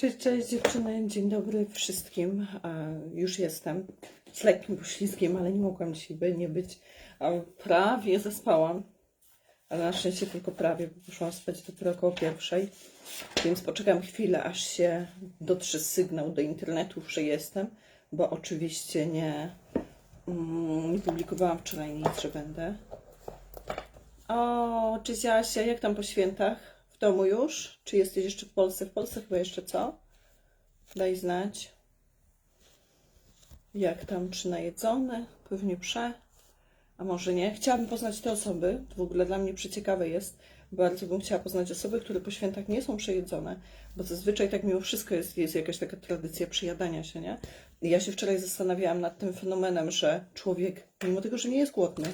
Cześć, cześć dziewczyny, dzień dobry wszystkim. Już jestem z lekkim poślizgiem, ale nie mogłam dzisiaj by nie być. Prawie zaspałam, ale na szczęście tylko prawie, bo poszłam spać dopiero około pierwszej, więc poczekam chwilę, aż się dotrze sygnał do internetu, że jestem, bo oczywiście nie, mm, nie publikowałam wczoraj nic, że będę. O, cześć Asia, jak tam po świętach? Domu już? Czy jesteś jeszcze w Polsce? W Polsce chyba jeszcze co? Daj znać. Jak tam, czy najedzone? Pewnie prze. A może nie? Chciałabym poznać te osoby. To w ogóle dla mnie przeciekawe jest. Bardzo bym chciała poznać osoby, które po świętach nie są przejedzone, bo zazwyczaj tak mimo wszystko jest, jest jakaś taka tradycja przejadania się, nie? I ja się wczoraj zastanawiałam nad tym fenomenem, że człowiek, mimo tego, że nie jest głodny,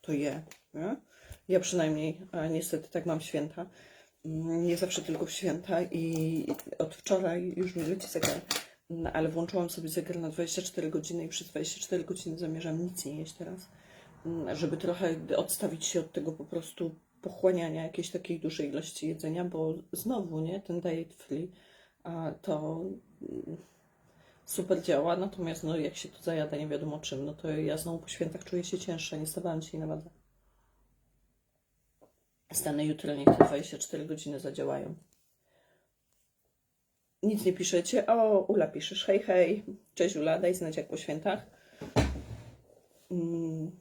to je. Nie? Ja przynajmniej, a niestety tak mam święta. Mm, Nie zawsze tylko w święta i od wczoraj już mi leci zegar, No, ale włączyłam sobie zegar na 24 godziny i przez 24 godziny zamierzam nic nie jeść teraz, Mm, żeby trochę odstawić się od tego po prostu pochłaniania jakiejś takiej dużej ilości jedzenia, bo znowu, nie, ten diet free, to mm, super działa, natomiast no, jak się to zajada nie wiadomo czym, no to ja znowu po świętach czuję się cięższa, nie stawałam dzisiaj na wadze. Stanę jutro, niech te 24 godziny zadziałają. Nic nie piszecie. O, Ula piszesz. Hej, hej. Cześć Ula, daj znać jak po świętach. Mm,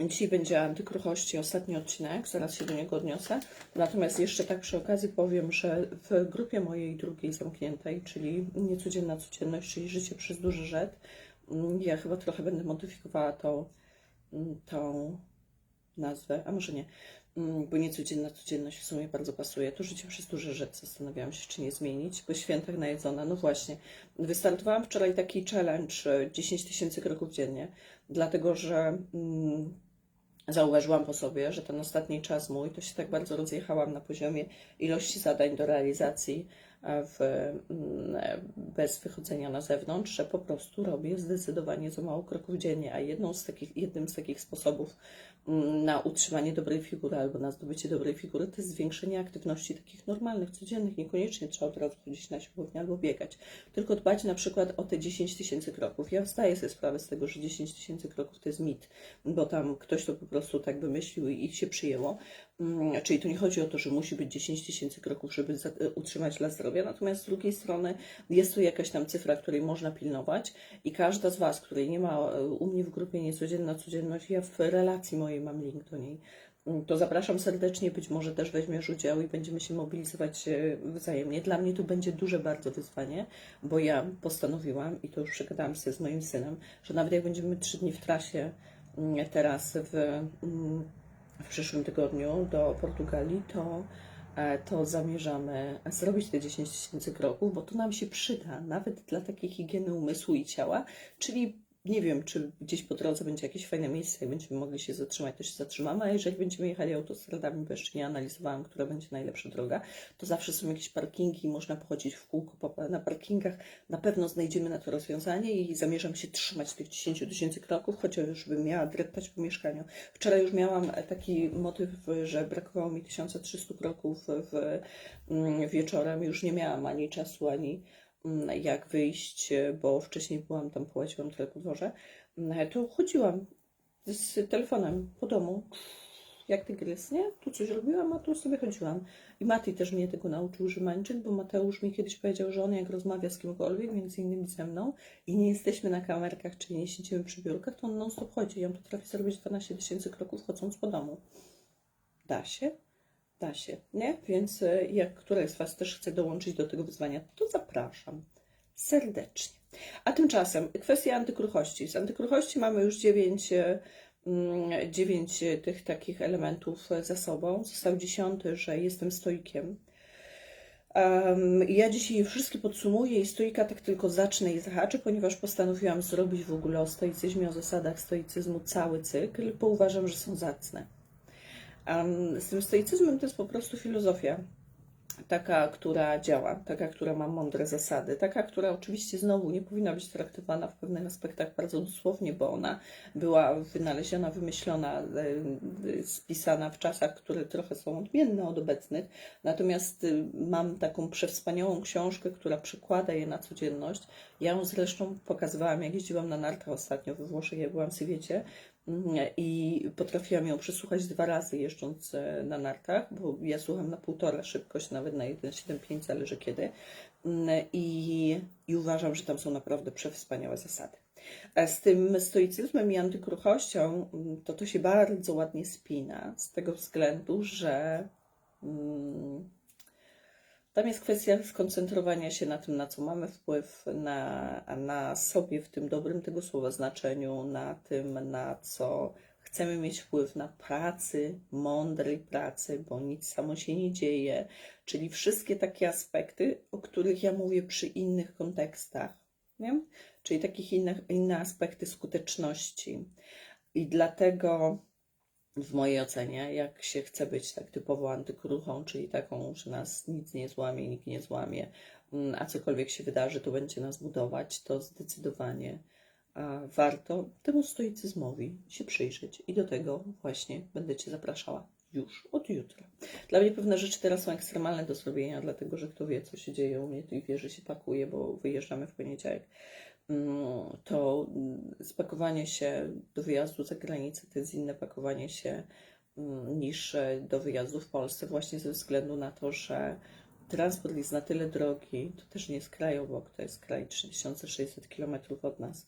Dzisiaj będzie antykruchości, ostatni odcinek, zaraz się do niego odniosę. Natomiast jeszcze tak przy okazji powiem, że w grupie mojej drugiej zamkniętej, czyli niecodzienna codzienność, czyli życie przez duży rzet, mm, ja chyba trochę będę modyfikowała tą, tą nazwę, a może nie, Mm, bo niecodzienna codzienność w sumie bardzo pasuje. To życie przez duże rzeczy zastanawiałam się, czy nie zmienić. Po świętach najedzona, no właśnie. Wystartowałam wczoraj taki challenge e, 10 tysięcy kroków dziennie, dlatego że mm, zauważyłam po sobie, że ten ostatni czas mój, to się tak bardzo rozjechałam na poziomie ilości zadań do realizacji e, w, mm, e, bez wychodzenia na zewnątrz, że po prostu robię zdecydowanie za mało kroków dziennie, a jedną z takich, jednym z takich sposobów na utrzymanie dobrej figury albo na zdobycie dobrej figury to jest zwiększenie aktywności takich normalnych, codziennych, niekoniecznie trzeba od razu chodzić na siłownię albo biegać, tylko dbać na przykład o te 10 tysięcy kroków. Ja zdaję sobie sprawę z tego, że 10 tysięcy kroków to jest mit, bo tam ktoś to po prostu tak wymyślił i się przyjęło. Mm, Czyli tu nie chodzi o to, że musi być 10 tysięcy kroków, żeby e, utrzymać dla zdrowia, natomiast z drugiej strony jest to jakaś tam cyfra, której można pilnować i każda z Was, której nie ma e, u mnie w grupie niecodzienna codzienność, ja w relacji mojej mam link do niej, Mm, to zapraszam serdecznie, być może też weźmiesz udział i będziemy się mobilizować e, wzajemnie. Dla mnie to będzie duże bardzo wyzwanie, bo ja postanowiłam i to już przegadałam się z moim synem, że nawet jak będziemy trzy dni w trasie mm, teraz w, mm, w przyszłym tygodniu do Portugalii, to, e, to zamierzamy zrobić te 10 tysięcy kroków, bo to nam się przyda, nawet dla takiej higieny umysłu i ciała, czyli nie wiem, czy gdzieś po drodze będzie jakieś fajne miejsce i będziemy mogli się zatrzymać, to się zatrzymamy, a jeżeli będziemy jechali autostradami, bo jeszcze nie analizowałam, która będzie najlepsza droga, to zawsze są jakieś parkingi, można pochodzić w kółko na parkingach, na pewno znajdziemy na to rozwiązanie i zamierzam się trzymać tych 10 tysięcy kroków, chociażbym miała dreptać po mieszkaniu. Wczoraj już miałam taki motyw, że brakowało mi 1300 kroków w, mm, wieczorem, już nie miałam ani czasu, ani jak wyjść, bo wcześniej byłam tam, płaciłam tyle po dworze, mm, to chodziłam z telefonem po domu, jak tygrys, nie? Tu coś robiłam, a tu sobie chodziłam. I Mati też mnie tego nauczył żymańczyk, bo Mateusz mi kiedyś powiedział, że on jak rozmawia z kimkolwiek, między innymi ze mną, i nie jesteśmy na kamerkach, czyli nie siedzimy przy biurkach, to on non stop chodzi. I on potrafi zrobić 12 tysięcy kroków chodząc po domu. Da się? Da się, nie? Więc e, jak któraś z Was też chce dołączyć do tego wyzwania, to zapraszam serdecznie. A tymczasem kwestia antykruchości. Z antykruchości mamy już dziewięć, e, mm, e, tych takich elementów za sobą. Został dziesiąty, że jestem stoikiem. Um, ja dzisiaj wszystkie podsumuję i stoika tak tylko zacznę i zahaczę, ponieważ postanowiłam zrobić w ogóle o stoicyzmie, o zasadach stoicyzmu cały cykl, bo uważam, że są zacne. Z tym stoicyzmem to jest po prostu filozofia. taka, która działa, taka, która ma mądre zasady, taka, która oczywiście znowu nie powinna być traktowana w pewnych aspektach bardzo dosłownie, bo ona była wynaleziona, wymyślona, spisana w czasach, które trochę są odmienne od obecnych. Natomiast y, mam taką przewspaniałą książkę, która przekłada je na codzienność. Ja ją zresztą pokazywałam, jak jeździłam na nartach ostatnio we Włoszech, jak byłam w Sywiecie i potrafiłam ją przesłuchać dwa razy jeżdżąc e, na nartach, bo ja słucham na półtora szybkość, nawet na 1,75 zależy kiedy Mm, i, i uważam, że tam są naprawdę przewspaniałe zasady. Z tym stoicyzmem i antykruchością mm, to to się bardzo ładnie spina z tego względu, że mm, tam jest kwestia skoncentrowania się na tym, na co mamy wpływ, na, na sobie w tym dobrym tego słowa znaczeniu, na tym, na co chcemy mieć wpływ na pracy, mądrej pracy, bo nic samo się nie dzieje, czyli wszystkie takie aspekty, o których ja mówię przy innych kontekstach, nie? czyli takich innych, inne aspekty skuteczności. I dlatego w mojej ocenie, jak się chce być tak typowo antykruchą, czyli taką, że nas nic nie złamie, nikt nie złamie, mm, a cokolwiek się wydarzy, to będzie nas budować, to zdecydowanie warto temu stoicyzmowi się przyjrzeć. I do tego właśnie będę Cię zapraszała już od jutra. Dla mnie pewne rzeczy teraz są ekstremalne do zrobienia, dlatego że kto wie, co się dzieje u mnie, to i wie, że się pakuje, bo wyjeżdżamy w poniedziałek to spakowanie się do wyjazdu za granicę to jest inne pakowanie się niż do wyjazdu w Polsce, właśnie ze względu na to, że transport jest na tyle drogi, to też nie jest kraj obok, to jest kraj 3600 km od nas,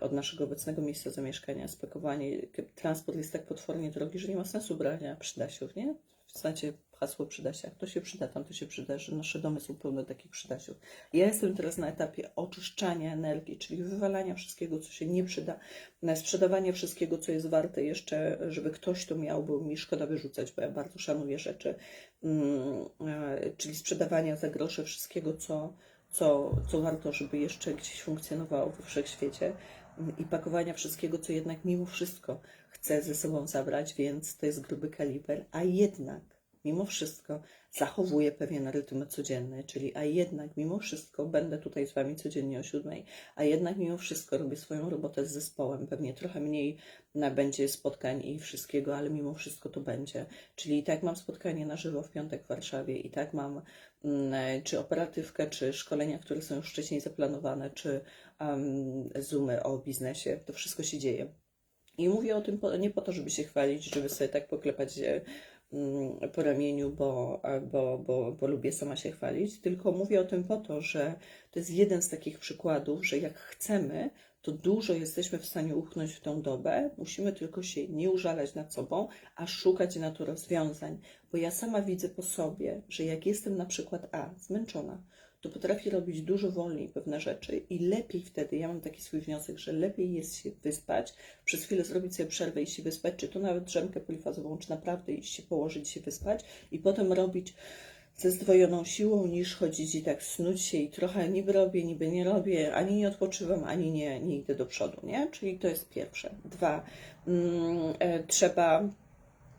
od naszego obecnego miejsca zamieszkania. Spakowanie, transport jest tak potwornie drogi, że nie ma sensu brania przydasiów, nie? Znacie hasło przyda się. Jak to się przyda, tam to się przyda, że nasze domy są pełne takich przydasiów. Ja jestem teraz na etapie oczyszczania energii, czyli wywalania wszystkiego, co się nie przyda, na sprzedawanie wszystkiego, co jest warte jeszcze, żeby ktoś to miał, bo mi szkoda wyrzucać, bo ja bardzo szanuję rzeczy, mm, e, czyli sprzedawania za grosze wszystkiego, co, co, co warto, żeby jeszcze gdzieś funkcjonowało we wszechświecie mm, i pakowania wszystkiego, co jednak mimo wszystko chcę ze sobą zabrać, więc to jest gruby kaliber, a jednak mimo wszystko zachowuję pewien rytm codzienny, czyli a jednak mimo wszystko będę tutaj z Wami codziennie o siódmej, a jednak mimo wszystko robię swoją robotę z zespołem, pewnie trochę mniej będzie spotkań i wszystkiego, ale mimo wszystko to będzie. Czyli i tak mam spotkanie na żywo w piątek w Warszawie, i tak mam mm, czy operatywkę, czy szkolenia, które są już wcześniej zaplanowane, czy um, zoomy o biznesie, to wszystko się dzieje. I mówię o tym nie po to, żeby się chwalić, żeby sobie tak poklepać e, mm, po ramieniu, bo, bo, bo, bo lubię sama się chwalić, tylko mówię o tym po to, że to jest jeden z takich przykładów, że jak chcemy, to dużo jesteśmy w stanie uchnąć w tą dobę. Musimy tylko się nie użalać nad sobą, a szukać na to rozwiązań. Bo ja sama widzę po sobie, że jak jestem na przykład A, zmęczona, to potrafi robić dużo wolniej pewne rzeczy i lepiej wtedy, ja mam taki swój wniosek, że lepiej jest się wyspać, przez chwilę zrobić sobie przerwę i się wyspać, czy to nawet drzemkę polifazową, czy naprawdę iść się położyć, się wyspać i potem robić ze zdwojoną siłą, niż chodzić i tak snuć się i trochę niby robię, niby nie robię, ani nie odpoczywam, ani nie, nie idę do przodu, nie? Czyli to jest pierwsze. Dwa, mm, e, trzeba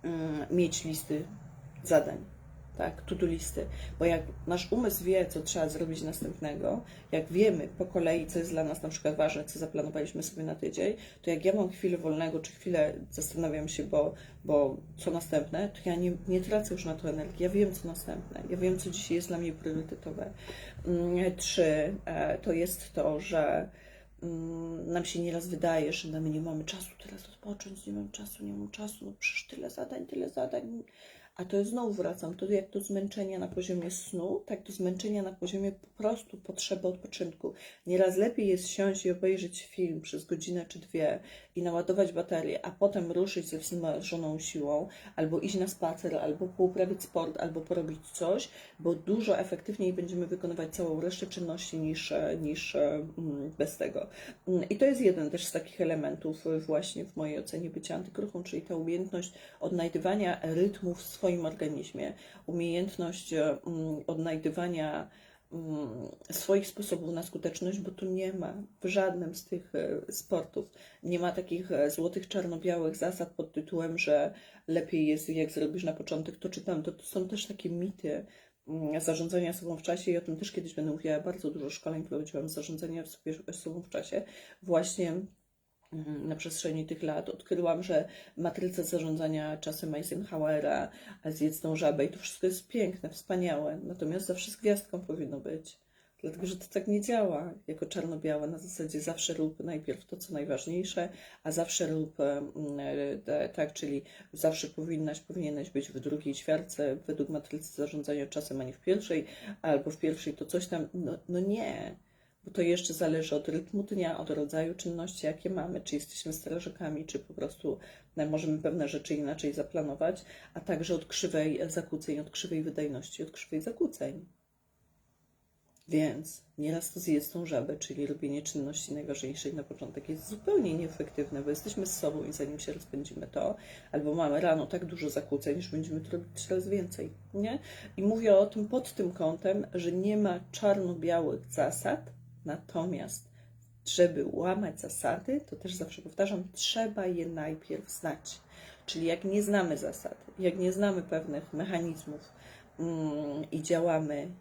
mm, mieć listy zadań tak, to-do listy, bo jak nasz umysł wie, co trzeba zrobić następnego, jak wiemy po kolei, co jest dla nas na przykład ważne, co zaplanowaliśmy sobie na tydzień, to jak ja mam chwilę wolnego, czy chwilę zastanawiam się, bo, bo co następne, to ja nie, nie tracę już na to energii, ja wiem, co następne, ja wiem, co dzisiaj jest dla mnie priorytetowe. Mm, trzy, e, to jest to, że mm, nam się nieraz wydaje, że my nie mamy czasu teraz odpocząć, nie mam czasu, nie mam czasu, no przecież tyle zadań, tyle zadań, a to znowu wracam, to jak do zmęczenia na poziomie snu, tak do zmęczenia na poziomie po prostu potrzeby odpoczynku. Nieraz lepiej jest siąść i obejrzeć film przez godzinę czy dwie i naładować baterię, a potem ruszyć ze wzmożoną siłą, albo iść na spacer, albo pouprawiać sport, albo porobić coś, bo dużo efektywniej będziemy wykonywać całą resztę czynności niż, niż mm, bez tego. Mm, I to jest jeden też z takich elementów właśnie w mojej ocenie bycia antykruchą, czyli ta umiejętność odnajdywania rytmów swoich swoim organizmie, umiejętność mm, odnajdywania swoich sposobów na skuteczność, bo tu nie ma w żadnym z tych e, sportów, nie ma takich e, złotych, czarno-białych zasad pod tytułem, że lepiej jest, jak zrobisz na początek to czy tam. To, to są też takie mity, mm, zarządzania sobą w czasie i o tym też kiedyś będę mówiła. Bardzo dużo szkoleń prowadziłam zarządzania sobą w czasie. Właśnie mm, na przestrzeni tych lat odkryłam, że matryca zarządzania czasem Eisenhowera, a zjedz tą żabę i to wszystko jest piękne, wspaniałe. Natomiast zawsze z gwiazdką powinno być. Dlatego, że to tak nie działa jako czarno-białe. Na zasadzie zawsze rób najpierw to, co najważniejsze, a zawsze rób mm, e, tak, czyli zawsze powinnaś, powinieneś być w drugiej ćwiartce według matrycy zarządzania czasem, a nie w pierwszej, albo w pierwszej to coś tam. No, no nie, bo to jeszcze zależy od rytmu dnia, od rodzaju czynności, jakie mamy, czy jesteśmy strażakami, czy po prostu no, możemy pewne rzeczy inaczej zaplanować, a także od krzywej zakłóceń, od krzywej wydajności, od krzywej zakłóceń. Więc nieraz to zjedz tą żabę, czyli robienie czynności najważniejszej na początek jest zupełnie nieefektywne, bo jesteśmy z sobą i zanim się rozpędzimy to, albo mamy rano tak dużo zakłóceń, że będziemy to robić coraz więcej, nie? I mówię o tym pod tym kątem, że nie ma czarno-białych zasad, natomiast żeby łamać zasady, to też zawsze powtarzam, trzeba je najpierw znać. Czyli jak nie znamy zasad, jak nie znamy pewnych mechanizmów mm, i działamy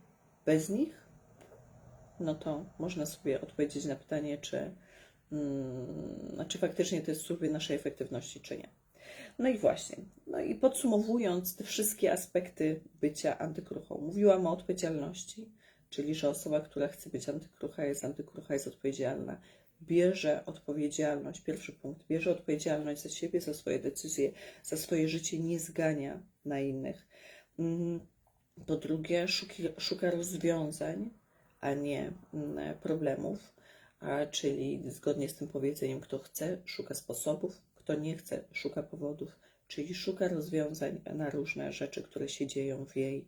bez nich, no to można sobie odpowiedzieć na pytanie, czy, mm, czy faktycznie to jest w służbie naszej efektywności, czy nie. No i właśnie, no i podsumowując te wszystkie aspekty bycia antykruchą, mówiłam o odpowiedzialności, czyli że osoba, która chce być antykrucha, jest antykrucha, jest odpowiedzialna, bierze odpowiedzialność, pierwszy punkt, bierze odpowiedzialność za siebie, za swoje decyzje, za swoje życie, nie zgania na innych. Mm, Po drugie, szuka rozwiązań, a nie mm, problemów, a, czyli zgodnie z tym powiedzeniem, kto chce, szuka sposobów, kto nie chce, szuka powodów, czyli szuka rozwiązań na różne rzeczy, które się dzieją w jej,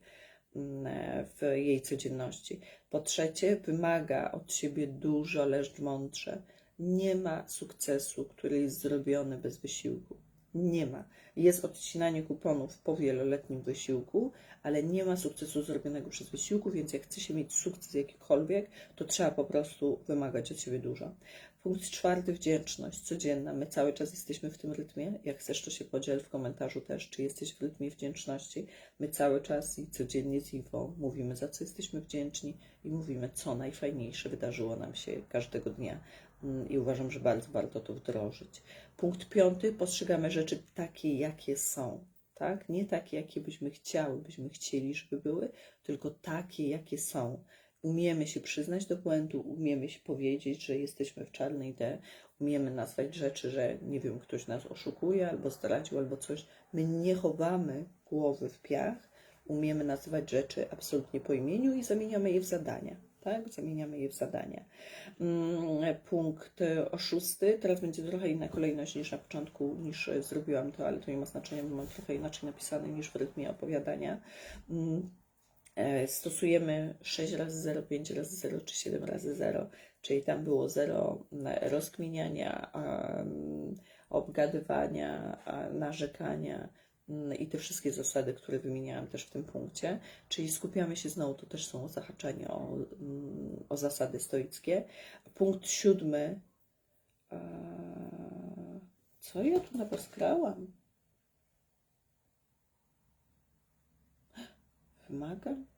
w jej codzienności. Po trzecie, wymaga od siebie dużo, lecz mądrze. Nie ma sukcesu, który jest zrobiony bez wysiłku. Nie ma. Jest odcinanie kuponów po wieloletnim wysiłku, ale nie ma sukcesu zrobionego przez wysiłku, więc jak chce się mieć sukces jakikolwiek, to trzeba po prostu wymagać od siebie dużo. Punkt czwarty, wdzięczność codzienna. My cały czas jesteśmy w tym rytmie. Jak chcesz, to się podziel w komentarzu też, czy jesteś w rytmie wdzięczności. My cały czas i codziennie z Iwo mówimy, za co jesteśmy wdzięczni i mówimy, co najfajniejsze wydarzyło nam się każdego dnia. Mm, I uważam, że bardzo warto to wdrożyć. Punkt piąty, postrzegamy rzeczy takie, jakie są. Tak? Nie takie, jakie byśmy chciały, byśmy chcieli, żeby były, tylko takie, jakie są. Umiemy się przyznać do błędu, umiemy się powiedzieć, że jesteśmy w czarnej D, umiemy nazwać rzeczy, że nie wiem, ktoś nas oszukuje albo zdradził, albo coś. My nie chowamy głowy w piach, umiemy nazywać rzeczy absolutnie po imieniu i zamieniamy je w zadania. Tak? Zamieniamy je w zadania. Mm, Punkt e, szósty. Teraz będzie trochę inna kolejność niż na początku, niż zrobiłam to, ale to nie ma znaczenia, bo mam trochę inaczej napisane niż w rytmie opowiadania. Mm, e, Stosujemy 6 razy 0, 5 razy 0 czy 7 razy 0, czyli tam było 0 rozkminiania, em, obgadywania, narzekania mm, i te wszystkie zasady, które wymieniałam też w tym punkcie. Czyli skupiamy się znowu, to też są zahaczenia o, mm, o zasady stoickie. Punkt siódmy. Co ja tu napaskrałam? Wymagam?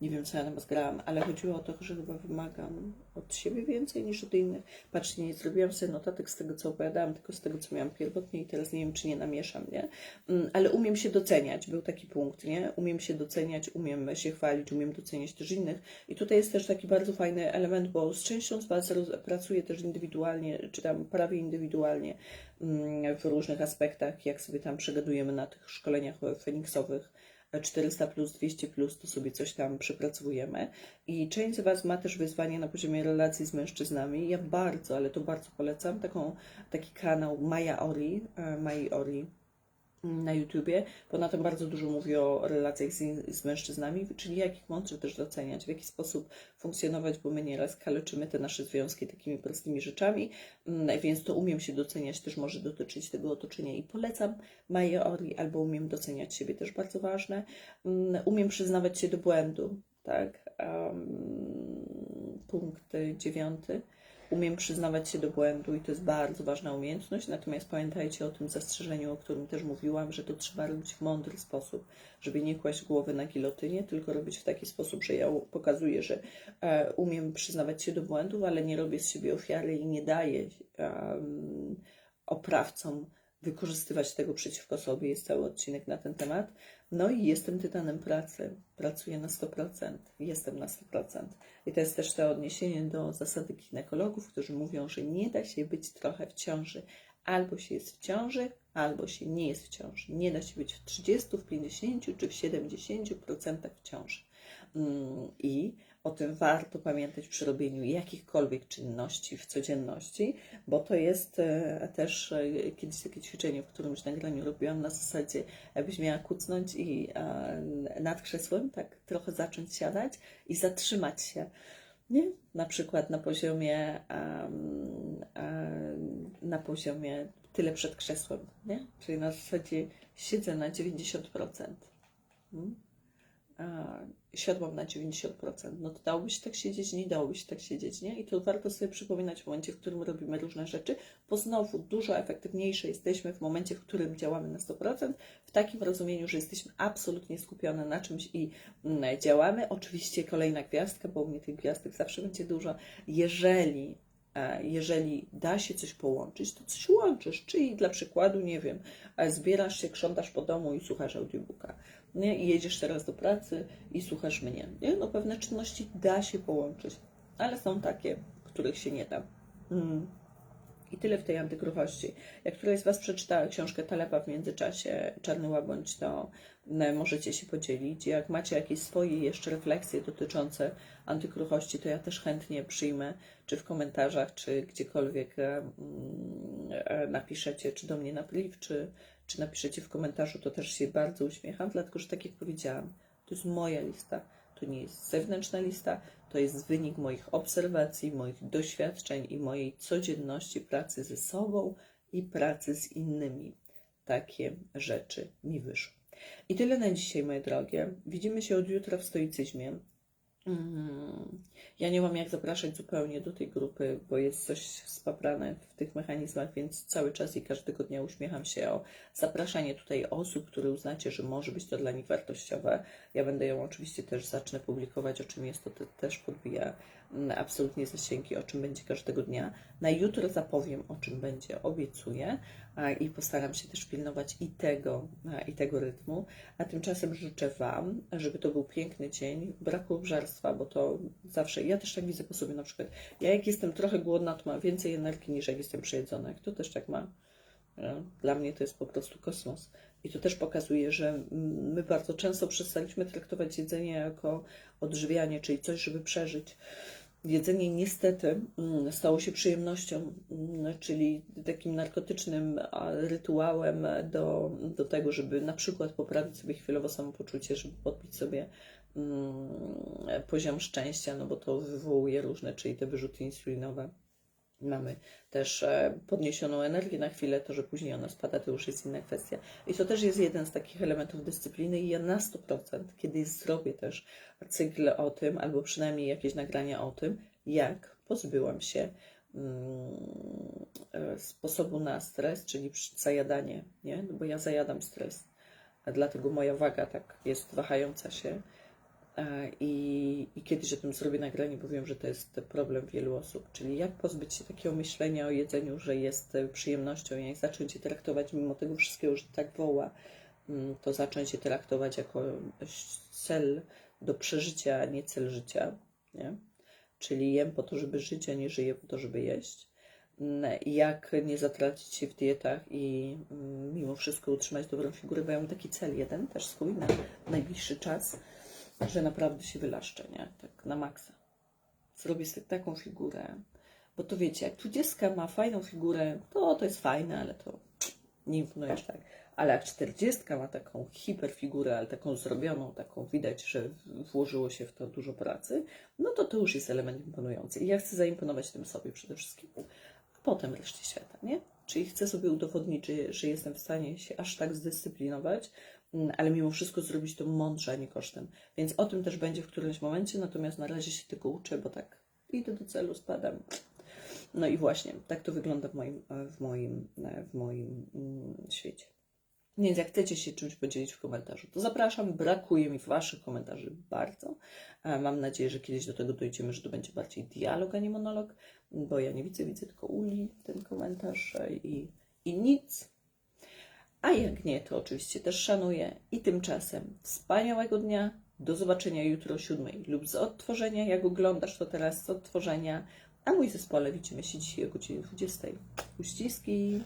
Nie wiem, co ja nam zgrałam, ale chodziło o to, że chyba wymagam od siebie więcej niż od innych. Patrzcie, nie zrobiłam sobie notatek z tego, co opowiadałam, tylko z tego, co miałam pierwotnie i teraz nie wiem, czy nie namieszam, nie? Mm, Ale umiem się doceniać, był taki punkt, nie? Umiem się doceniać, umiem się chwalić, umiem doceniać też innych. I tutaj jest też taki bardzo fajny element, bo z częścią z Was pracuję też indywidualnie, czy tam prawie indywidualnie mm, w różnych aspektach, jak sobie tam przegadujemy na tych szkoleniach feniksowych 400 plus, 200 plus, to sobie coś tam przepracowujemy. I część z Was ma też wyzwanie na poziomie relacji z mężczyznami. Ja bardzo, ale to bardzo polecam taką, taki kanał Maja Ori, e, Mai Ori na YouTubie, tym bardzo dużo mówi o relacjach z, z mężczyznami, czyli jak ich mądrze też doceniać, w jaki sposób funkcjonować, bo my nieraz kaleczymy te nasze związki takimi prostymi rzeczami, mm, więc to umiem się doceniać też może dotyczyć tego otoczenia i polecam Maję Ori, albo umiem doceniać siebie, też bardzo ważne. Mm, Umiem przyznawać się do błędu, tak. Um, punkt dziewiąty. Umiem przyznawać się do błędu i to jest bardzo ważna umiejętność, natomiast pamiętajcie o tym zastrzeżeniu, o którym też mówiłam, że to trzeba robić w mądry sposób, żeby nie kłaść głowy na gilotynie, tylko robić w taki sposób, że ja pokazuję, że e, umiem przyznawać się do błędów, ale nie robię z siebie ofiary i nie daję oprawcom wykorzystywać tego przeciwko sobie. Jest cały odcinek na ten temat. No i jestem tytanem pracy. Pracuję na 100%. Jestem na 100%. I to jest też to odniesienie do zasady ginekologów, którzy mówią, że nie da się być trochę w ciąży. Albo się jest w ciąży, albo się nie jest w ciąży. Nie da się być w 30, w 50 czy w 70% w ciąży. Mm, I o tym warto pamiętać przy robieniu jakichkolwiek czynności w codzienności, bo to jest e, też e, kiedyś takie ćwiczenie, w którymś nagraniu robiłam na zasadzie, jakbyś miała kucnąć i e, nad krzesłem, tak trochę zacząć siadać i zatrzymać się. Nie? Na przykład na poziomie, em, na poziomie tyle przed krzesłem, nie? Czyli na zasadzie siedzę na 90%. Mm? A, siadłam na 90%. No to dałoby się tak siedzieć, nie dałoby się tak siedzieć, nie? I to warto sobie przypominać w momencie, w którym robimy różne rzeczy, bo znowu dużo efektywniejsze jesteśmy w momencie, w którym działamy na 100%, w takim rozumieniu, że jesteśmy absolutnie skupione na czymś i mm, działamy. Oczywiście kolejna gwiazdka, bo u mnie tych gwiazdek zawsze będzie dużo. Jeżeli e, jeżeli da się coś połączyć, to coś łączysz. Czyli dla przykładu, nie wiem, e, zbierasz się, krzątasz po domu i słuchasz audiobooka nie? i jedziesz teraz do pracy i słuchasz mnie. Nie? No pewne czynności da się połączyć, ale są takie, których się nie da. Mm. I tyle w tej antykruchości. Jak któraś z Was przeczytała książkę Talepa w międzyczasie, Czarny Łabędź, to możecie się podzielić. Jak macie jakieś swoje jeszcze refleksje dotyczące antykruchości, to ja też chętnie przyjmę, czy w komentarzach, czy gdziekolwiek e, napiszecie, czy do mnie na priv, czy, czy napiszecie w komentarzu, to też się bardzo uśmiecham, dlatego że tak jak powiedziałam, to jest moja lista. To nie jest zewnętrzna lista, to jest wynik moich obserwacji, moich doświadczeń i mojej codzienności pracy ze sobą i pracy z innymi. Takie rzeczy mi wyszły. I tyle na dzisiaj, moje drogie. Widzimy się od jutra w stoicyzmie. Mhm. Ja nie mam jak zapraszać zupełnie do tej grupy, bo jest coś spaprane w tych mechanizmach, więc cały czas i każdego dnia uśmiecham się o zapraszanie tutaj osób, które uznacie, że może być to dla nich wartościowe. Ja będę ją oczywiście też zacznę publikować, o czym jest to te, też podbija absolutnie zasięgi, o czym będzie każdego dnia. Na jutro zapowiem, o czym będzie, obiecuję i postaram się też pilnować i tego, i tego rytmu. A tymczasem życzę Wam, żeby to był piękny dzień, braku obżarstwa, bo to zawsze, ja też tak widzę po sobie na przykład, ja jak jestem trochę głodna, to mam więcej energii niż jak jestem przejedzona. Kto też tak ma? Dla mnie to jest po prostu kosmos. I to też pokazuje, że my bardzo często przestaliśmy traktować jedzenie jako odżywianie, czyli coś, żeby przeżyć. Jedzenie niestety mm, stało się przyjemnością, mm, czyli takim narkotycznym rytuałem do, do tego, żeby na przykład poprawić sobie chwilowo samopoczucie, żeby podbić sobie mm, poziom szczęścia, no bo to wywołuje różne, czyli te wyrzuty insulinowe. Mamy też e, podniesioną energię na chwilę, to, że później ona spada, to już jest inna kwestia. I to też jest jeden z takich elementów dyscypliny i ja na 100% kiedyś zrobię też cykl o tym, albo przynajmniej jakieś nagrania o tym, jak pozbyłam się mm, e, sposobu na stres, czyli zajadanie, nie? No bo ja zajadam stres, dlatego moja waga tak jest wahająca się. E, I, I kiedyś o tym zrobię nagranie, bo wiem, że to jest problem wielu osób. Czyli jak pozbyć się takiego myślenia o jedzeniu, że jest e, przyjemnością, jak zacząć je traktować, mimo tego wszystkiego, że tak woła, mm, to zacząć je traktować jako cel do przeżycia, a nie cel życia. Nie? Czyli jem po to, żeby żyć, a nie żyję po to, żeby jeść. Mm, Jak nie zatracić się w dietach i mm, mimo wszystko utrzymać dobrą figurę, bo ja mam taki cel jeden też swój na najbliższy czas, że naprawdę się wylaszczę, nie? Tak na maksa. Zrobię sobie taką figurę, bo to wiecie, jak dwudziestka ma fajną figurę, to to jest fajne, ale to nie imponujesz tak. Ale jak czterdziestka ma taką hiperfigurę, ale taką zrobioną, taką widać, że włożyło się w to dużo pracy, no to to już jest element imponujący. I ja chcę zaimponować tym sobie przede wszystkim, a potem reszcie świata, nie? Czyli chcę sobie udowodnić, że, że jestem w stanie się aż tak zdyscyplinować, ale mimo wszystko zrobić to mądrze, a nie kosztem. Więc o tym też będzie w którymś momencie, natomiast na razie się tylko uczę, bo tak idę do celu, spadam. No i właśnie, tak to wygląda w moim, w moim, w moim mm, świecie. Więc jak chcecie się czymś podzielić w komentarzu, to zapraszam. Brakuje mi Waszych komentarzy bardzo. E, Mam nadzieję, że kiedyś do tego dojdziemy, że to będzie bardziej dialog, a nie monolog, bo ja nie widzę, widzę tylko Uli, ten komentarz e, i, i nic. A jak nie, to oczywiście też szanuję. I tymczasem wspaniałego dnia. Do zobaczenia jutro o siódmej lub z odtworzenia. Jak oglądasz to teraz z odtworzenia. A mój zespole widzimy się dzisiaj o godzinie 20. Uściski.